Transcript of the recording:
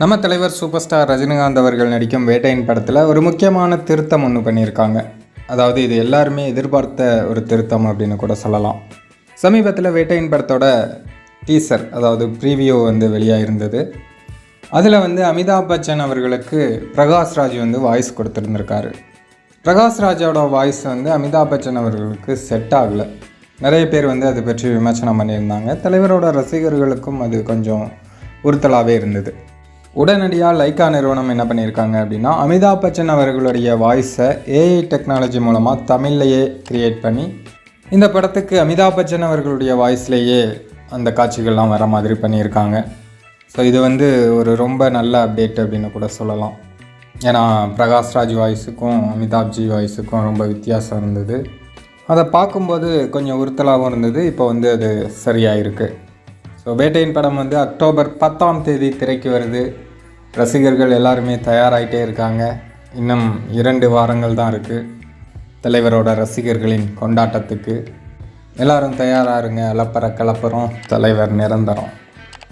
நம்ம தலைவர் super star Rajinikanth அவர்கள் நடிக்கும் வேட்டையின் படத்தில் ஒரு முக்கியமான திருத்தம் ஒன்று பண்ணியிருக்காங்க. அதாவது இது எல்லாருமே எதிர்பார்த்த ஒரு திருத்தம் அப்படின்னு கூட சொல்லலாம். சமீபத்தில் வேட்டையின் படத்தோட டீசர் அதாவது ப்ரீவியூ வந்து வெளியாகிருந்தது அதில் வந்து அமிதாப் பச்சன் அவர்களுக்கு பிரகாஷ் ராஜ் வந்து வாய்ஸ் கொடுத்துருந்துருக்காரு. பிரகாஷ் ராஜோட வாய்ஸ் வந்து அமிதாப் பச்சன் அவர்களுக்கு செட் ஆகலை. நிறைய பேர் வந்து அதை பற்றி விமர்சனம் பண்ணியிருந்தாங்க. தலைவரோட ரசிகர்களுக்கும் அது கொஞ்சம் உறுத்தலாகவே இருந்தது. உடனடியாக லைக்கா நிறுவனம் என்ன பண்ணியிருக்காங்க அப்படின்னா அமிதாப் பச்சன் அவர்களுடைய வாய்ஸை ஏஐ டெக்னாலஜி மூலமாக தமிழ்லையே க்ரியேட் பண்ணி இந்த படத்துக்கு அமிதாப் பச்சன் அவர்களுடைய வாய்ஸ்லேயே அந்த காட்சிகள்லாம் வர மாதிரி பண்ணியிருக்காங்க. ஸோ இது வந்து ஒரு ரொம்ப நல்ல அப்டேட் அப்படின்னு கூட சொல்லலாம். ஏன்னா பிரகாஷ் ராஜ் வாய்ஸுக்கும் அமிதாப்ஜி வாய்ஸுக்கும் ரொம்ப வித்தியாசம் இருந்தது. அதை பார்க்கும்போது கொஞ்சம் உறுத்தலாகவும் இருந்தது. இப்போ வந்து அது சரியாக இருக்குது ஸோ வேட்டையின் படம் வந்து அக்டோபர் பத்தாம் தேதி திரைக்கு வருது. ரசிகர்கள் எல்லாருமே தயாராகிட்டே இருக்காங்க. இன்னும் இரண்டு வாரங்கள் தான் இருக்குது தலைவரோட ரசிகர்களின் கொண்டாட்டத்துக்கு. எல்லாரும் தயாராக இருங்க. அலப்பற கலப்பறம். தலைவர் நிரந்தரம்.